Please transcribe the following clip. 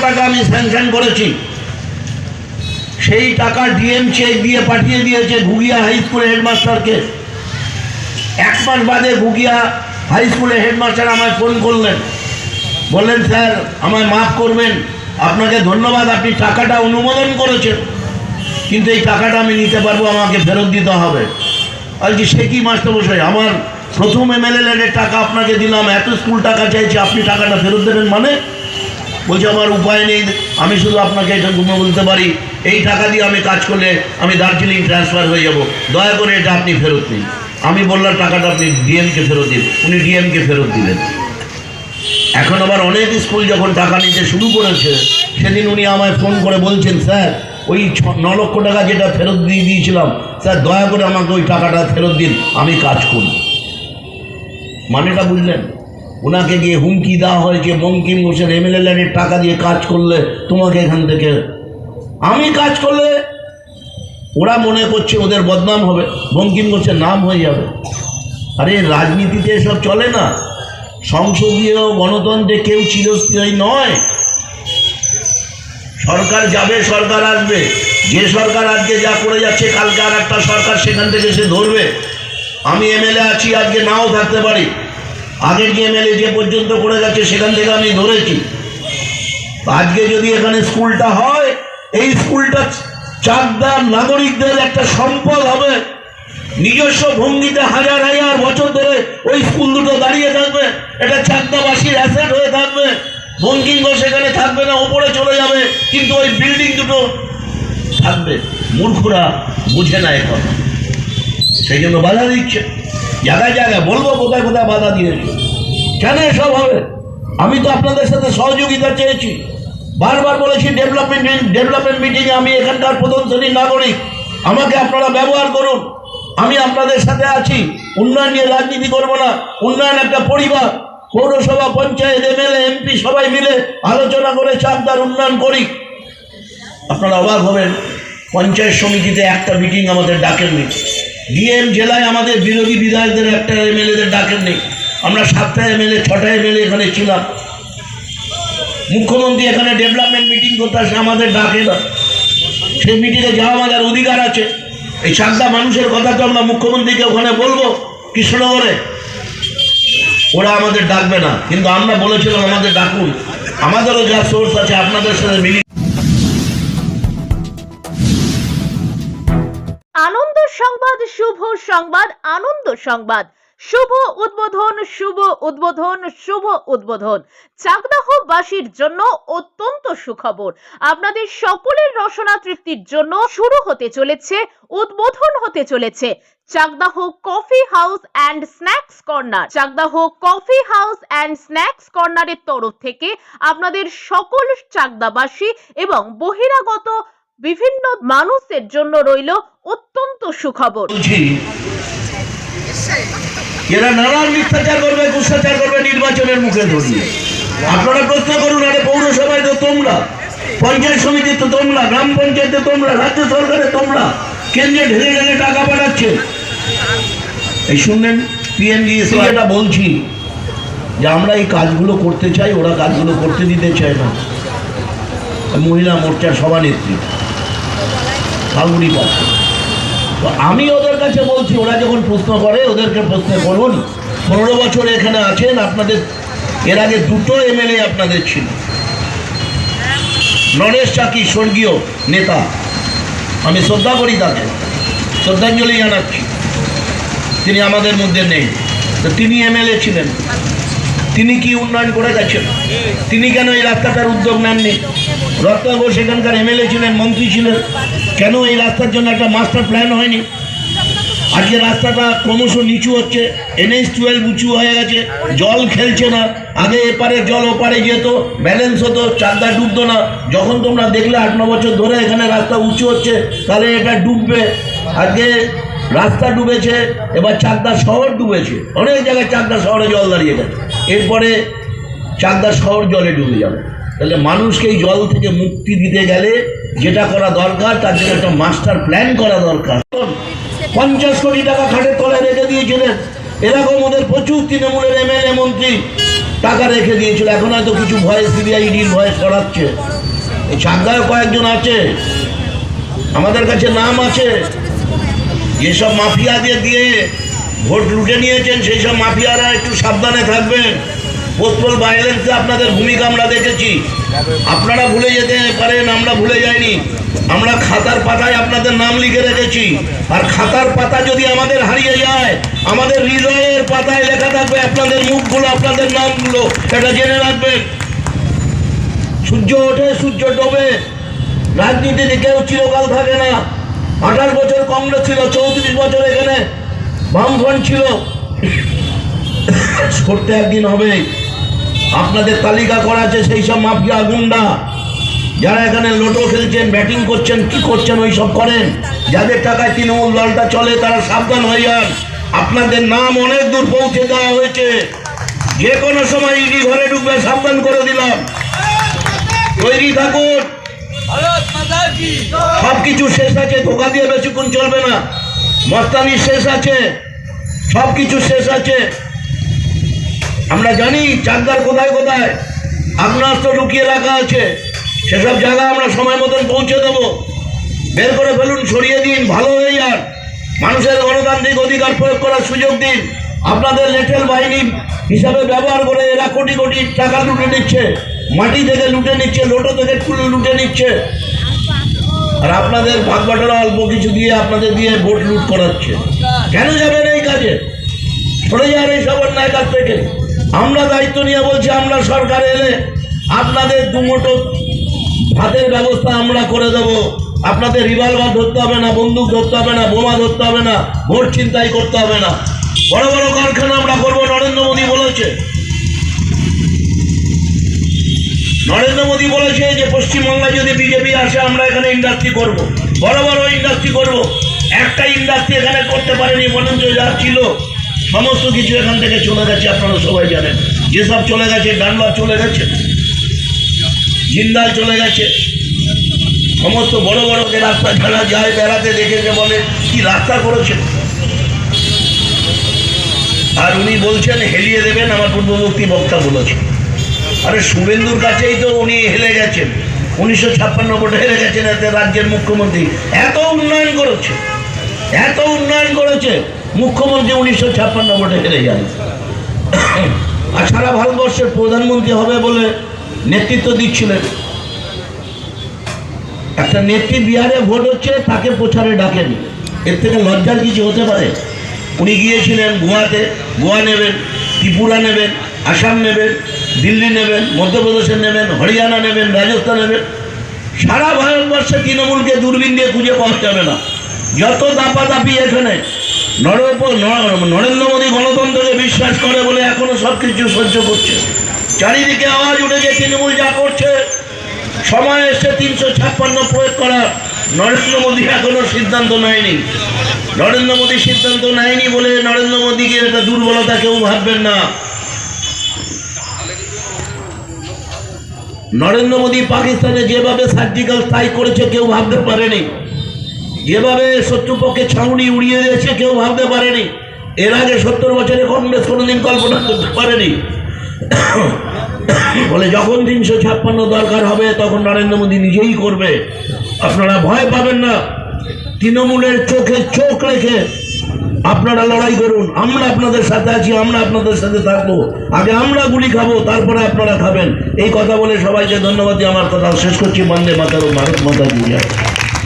টাকা আমি স্যাংশন করেছি। সেই টাকা ডিএম চেক দিয়ে পাঠিয়ে দিয়েছে ঘুগিয়া হাই স্কুলের হেডমাস্টারকে এক মাস বাদে ঘুগিয়া হাই স্কুলের হেডমাস্টার আমায় ফোন করলেন। বললেন, স্যার, আমায় মাফ করবেন। আপনাকে ধন্যবাদ, আপনি টাকাটা অনুমোদন করেছেন। কিন্তু এই টাকাটা আমি নিতে পারব, আমাকে ফেরত দিতে হবে। বলছি, সে কি মাস্টারমশাই? আমার প্রথম এমএলএ টাকা আপনাকে দিলাম, এত স্কুল টাকা চাইছি, আপনি টাকাটা ফেরত দেবেন মানে? বলছে, আমার উপায় নেই, আমি শুধু আপনাকে এটা বলতে পারি। এই টাকা দিয়ে আমি কাজ করলে আমি দার্জিলিং ট্রান্সফার হয়ে যাব। দয়া করে এটা আপনি ফেরত দিন আমি বললাম, টাকাটা আপনি ডিএমকে ফেরত দিন। উনি ডিএমকে ফেরত দিলেন। এখন আবার অনেক স্কুল যখন টাকা নিতে শুরু করেছে, সেদিন উনি আমায় ফোন করে বলছেন, স্যার, ওই ছ- ন লক্ষ টাকা যেটা ফেরত দিয়ে দিয়েছিলাম, স্যার, দয়া করে আমাকে ওই টাকাটা ফেরত দিন, আমি কাজ করব। মানেটা বুঝলেন? ওনাকে গিয়ে হুমকি দেওয়া হয়েছে, বঙ্কিম ঘোষের এমএলএ ল্যান্ডের টাকা দিয়ে কাজ করলে তোমাকে এখান থেকে, আমি কাজ করলে ওরা মনে করছে ওদের বদনাম হবে, বঙ্কিম ঘোষের নাম হয়ে যাবে। আরে রাজনীতিতে এসব চলে না, সংসদীয় গণতন্ত্রে কেউ চিরস্থায়ী নয়। সরকার যাবে, সরকার আসবে, যে সরকার আজকে যা করে যাচ্ছে, কালকে আর একটা সরকার সেখান থেকে সে ধরবে। আমি এমএলএ আছি, আজকে নাও থাকতে পারি। আগের যে এমএলএ যে পর্যন্ত করে গেছে, সেখান থেকে আমি ধরেছি। আজকে যদি এখানে স্কুলটা হয়, এই স্কুলটা চাকদার নাগরিকদের একটা সম্পদ হবে। নিজস্ব ভঙ্গিতে হাজার হাজার বছর ধরে ওই স্কুল দুটো দাঁড়িয়ে থাকবে। এটা চাকদাবাসীর অ্যাসেট হয়ে থাকবে। বঙ্কিম সেখানে থাকবে না, ওপরে চলে যাবে। কিন্তু ওই বিল্ডিং দুটো থাকবে। মূর্খরা বুঝে না এখন সেই জন্য বাধা দিচ্ছে। জায়গায় জায়গায় বলব, কোথায় কোথায় বাধা দিয়েছি। কেন এসব হবে? আমি তো আপনাদের সাথে সহযোগিতা চেয়েছি। বারবার বলেছি ডেভেলপমেন্ট ডেভেলপমেন্ট মিটিংয়ে আমি এখানকার প্রথম শ্রেণির নাগরিক। আমাকে আপনারা ব্যবহার করুন। আমি আপনাদের সাথে আছি। উন্নয়ন নিয়ে রাজনীতি করব না। উন্নয়ন একটা পরিবার। পৌরসভা, পঞ্চায়েত, এমএলএ, এমপি সবাই মিলে আলোচনা করে চাকদার উন্নয়ন করি। আপনারা অবাক হবেন, পঞ্চায়েত সমিতিতে একটা মিটিং আমাদের ডাকেননি। ডিএম জেলায় আমাদের বিরোধী বিধায়কদের একটা এমএলএদের ডাকেননি আমরা সাতটা এমএলএ, ছটা এমএলএ এখানে ছিলাম। মুখ্যমন্ত্রী এখানে ডেভেলপমেন্ট মিটিং করতে আসে, আমাদের ডাকে না। সেই মিটিংয়ে যাওয়া আমাদের অধিকার আছে। এই সাতটা মানুষের কথা তো আমরা মুখ্যমন্ত্রীকে ওখানে বলব, কৃষ্ণনগরে। ওরা আমাদের ডাকবে না। কিন্তু আমরা বলেছিলাম আমাদের ডাকুন। আমাদেরও যা সোর্স আছে, আপনাদের সাথে মিলি সংবাদ, শুভ সংবাদ, আনন্দ সংবাদ। শুভ উদ্বোধন শুভ উদ্বোধন শুভ উদ্বোধন। চাকদাহবাসীর জন্য অত্যন্ত সুখবর। আপনাদের সকলের রসনা তৃপ্তির জন্য শুরু হতে চলেছে, উদ্বোধন হতে চলেছে Chakdah coffee house and snacks corner. Chakdah coffee house and snacks কর্নারের তরফ থেকে আপনাদের সকল চাকদাবাসী এবং বহিরাগত বিভিন্ন মানুষের জন্য রইল অত্যন্ত সুখবর। বলছি এরা নানান মিথ্যাচার করবে গুচ্ছাচার করবে নির্বাচনের মুখে ধরিয়ে। আপনারা প্রশ্ন করুন আরে পৌরসভায় তো তোমরা পঞ্চায়েত সমিতি তো তোমরা গ্রাম পঞ্চায়েতে তোমরা রাজ্য সরকারে তোমরা কেন্দ্রে ঢেলে ঢেলে টাকা পাঠাচ্ছে এই শুনলেন পিএনজিএসি এটা বলছি যে আমরা এই কাজগুলো করতে চাই ওরা কাজগুলো করতে দিতে চায় না। মহিলা মোর্চার সভানেত্রী ফাল্গুনি পাত্র তো আমি ওদের কাছে বলছি, ওরা যখন প্রশ্ন করে, ওদেরকে প্রশ্ন করুন। পনেরো বছর এখানে আছেন, আপনাদের, এর আগে দুটো এমএলএ আপনাদের ছিল। নরেশ চাকি, স্বর্গীয় নেতা। আমি শ্রদ্ধা করি তাকে। শ্রদ্ধাঞ্জলি জানাচ্ছি। তিনি আমাদের মধ্যে নেই। তো তিনি এমএলএ ছিলেন। তিনি কি উন্নয়ন করে গেছেন তিনি কেন এই রাস্তাটার উদ্যোগ নেননি? রত্নাগর সেখানকার এমএলএ ছিলেন, মন্ত্রী ছিলেন। কেন এই রাস্তার জন্য একটা মাস্টার প্ল্যান হয়নি? আজকে রাস্তাটা ক্রমশ নিচু হচ্ছে এনএইচ টুয়েলভ উঁচু হয়ে গেছে, জল খেলছে না। আগে এপারে জল, ওপারে যেত ব্যালেন্স হতো চাকদা ডুবতো না। যখন তোমরা দেখলে আট, ন বছর ধরে এখানে রাস্তা উঁচু হচ্ছে, তাহলে এটা ডুববে। আজকে রাস্তা ডুবেছে, এবার চাকদা শহর ডুবেছে। অনেক জায়গায় চাকদা শহরে জল দাঁড়িয়ে গেছে। এরপরে চাকদা শহর জলে ডুবে যাবে। তাহলে মানুষকে এই জল থেকে মুক্তি দিতে গেলে যেটা করা দরকার, তার জন্য একটা মাস্টার প্ল্যান করা দরকার। পঞ্চাশ কোটি টাকা খাটের তলায় রেখে দিয়েছিলেন। এরকম ওদের প্রচুর তৃণমূলের এমএলএ মন্ত্রী টাকা রেখে দিয়েছিল। এখন হয়তো কিছু ভয়ে সিবিআইডির ভয়ে সরাচ্ছে এই চাকদায় কয়েকজন আছে। আমাদের কাছে নাম আছে। যেসব মাফিয়াদের দিয়ে ভোট লুটে নিয়েছেন সেই সব মাফিয়ারা একটু সাবধানে থাকবেন। পোস্টপোল ভায়োলেন্সে আপনাদের ভূমিকা আমরা দেখেছি। আপনারা ভুলে যেতে পারেন, আমরা ভুলে যাইনি। আমরা খাতার পাতায় আপনাদের নাম লিখে রেখেছি। আর খাতার পাতা যদি আমাদের হারিয়ে যায়, আমাদের হৃদয়ের পাতায় লেখা থাকবে আপনাদের মুখগুলো, আপনাদের নামগুলো। এটা জেনে রাখবেন। সূর্য ওঠে, সূর্য ডোবে। রাজনীতিতে কেউ চিরকাল থাকে না। আঠাশ বছর কংগ্রেস ছিল, চৌত্রিশ বছর এখানে বামফ্রন্ট ছিল। করতে একদিন হবে। আপনাদের তালিকা করা আছে সেই সব মাফিয়া গুন্ডা। যারা এখানে লোটো খেলছেন, ব্যাটিং করছেন, কি করছেন, ওই সব করেন। যাদের টাকায় তৃণমূল দলটা চলে, তারা সাবধান হয়ে যান। আপনাদের নাম অনেক দূর পৌঁছে দেওয়া হয়েছে। যে কোনো সময় ইডি ঘরে ঢুকবে সাবধান করে দিলাম। তৈরি থাকুন। সব কিছু শেষ আছে, ধোকা দিয়ে বেশিক্ষণ চলবে না। মস্তানি শেষ আছে সব কিছু শেষ আছে। আমরা জানি চাকদার কোথায় কোথায় আপনার তো লুকিয়ে রাখা আছে। সেসব জায়গা আমরা সময় মতন পৌঁছে দেবো। বের করে ফেলুন, সরিয়ে দিন, ভালো হয়ে যান। মানুষের গণতান্ত্রিক অধিকার প্রয়োগ করার সুযোগ দিন। আপনাদের লেটেল বাহিনী হিসাবে ব্যবহার করে এরা কোটি কোটি টাকা লুটে নিচ্ছে। মাটি থেকে লুটে নিচ্ছে, লোটো থেকে লুটে নিচ্ছে। আর আপনাদের ভাগ বাটোয়ারা অল্প কিছু দিয়ে আপনাদের দিয়ে ভোট লুট করাচ্ছে। কেন যাবেন এই কাজে? সরে যান এই সব অন্যায় থেকে। আমরা দায়িত্ব নিয়ে বলছি, আমরা সরকার এলে আপনাদের দুমোটো ভাতের ব্যবস্থা আমরা করে দেব। আপনাদের রিভলভার ধরতে হবে না, বন্দুক ধরতে হবে না, বোমা ধরতে হবে না, ভোট চিন্তাই করতে হবে না। বড় বড় কারখানা আমরা করব, নরেন্দ্র মোদী বলেছে। নরেন্দ্র মোদী বলেছে যে পশ্চিমবঙ্গে যদি বিজেপি আসে, আমরা এখানে ইন্ডাস্ট্রি করব। বড় বড় ইন্ডাস্ট্রি করব। একটা ইন্ডাস্ট্রি এখানে করতে পারেনি, বরঞ্চ যা ছিল, সমস্ত কিছু এখান থেকে চলে গেছে, আপনারা সবাই জানেন। যেসব চলে গেছে ডানবার চলে গেছে, জিন্দাল চলে গেছে। সমস্ত বড় বড় যে রাস্তা যারা যায়, বেড়াতে দেখেছে বলে, কি রাস্তা করেছে? আর উনি বলছেন, হেলিয়ে দেবেন, আমার পূর্ববর্তী বক্তা বলেছে। আরে শুভেন্দুর কাছেই তো উনি হেলে গেছেন। উনিশশো ছাপ্পান্ন ভোটে হেরে গেছেন এতে রাজ্যের মুখ্যমন্ত্রী। এত উন্নয়ন করেছে। এত উন্নয়ন করেছে, মুখ্যমন্ত্রী উনিশশো ছাপ্পান্ন ভোটে হেরে যান। আর সারা ভারতবর্ষের প্রধানমন্ত্রী হবে বলে নেতৃত্ব দিচ্ছিলেন। একটা নেত্রী বিহারে ভোট হচ্ছে, তাকে প্রচারে ডাকেনি। এর থেকে লজ্জার কিছু হতে পারে? উনি গিয়েছিলেন গোয়াতে, গোয়া নেবেন, ত্রিপুরা নেবেন, আসাম নেবেন দিল্লি নেবেন, মধ্যপ্রদেশে নেবেন, হরিয়ানা নেবেন, রাজস্থান নেবেন। সারা ভারতবর্ষে তৃণমূলকে দূরবীন দিয়ে খুঁজে পাওয়া যাবে না। যত দাপাদাপি এখানে নর- নরেন্দ্র মোদী গণতন্ত্রকে বিশ্বাস করে বলে এখনও সব কিছু সহ্য করছে। চারিদিকে আওয়াজ উঠেছে তৃণমূল যা করছে, সময় এসে তিনশো ছাপ্পান্ন প্রয়োগ করার। নরেন্দ্র মোদী এখনও সিদ্ধান্ত নেয়নি। নরেন্দ্র মোদী সিদ্ধান্ত নেয়নি বলে নরেন্দ্র মোদীকে এটা দুর্বলতা কেউ ভাববেন না। নরেন্দ্র মোদী পাকিস্তানে যেভাবে সার্জিক্যাল স্ট্রাইক করেছে, কেউ ভাবতে পারেনি। যেভাবে শত্রুপক্ষে ছাউনি উড়িয়ে দিয়েছে, কেউ ভাবতে পারেনি। এর আগে সত্তর বছরে কংগ্রেস কোনোদিন কল্পনা করতে পারেনি। বলে যখন তিনশো ছাপ্পান্ন দরকার হবে, তখন নরেন্দ্র মোদী নিজেই করবে। আপনারা ভয় পাবেন না। তৃণমূলের চোখে চোখ রেখে আপনারা লড়াই করুন, আমরা আপনাদের সাথে আছি, আমরা আপনাদের সাথে থাকব। আগে আমরা গুলি খাব, তারপরে আপনারা খাবেন। এই কথা বলে সবাইকে ধন্যবাদ আমার কথা শেষ করছি। বন্দে মাতার ভারত মাতা দিয়ে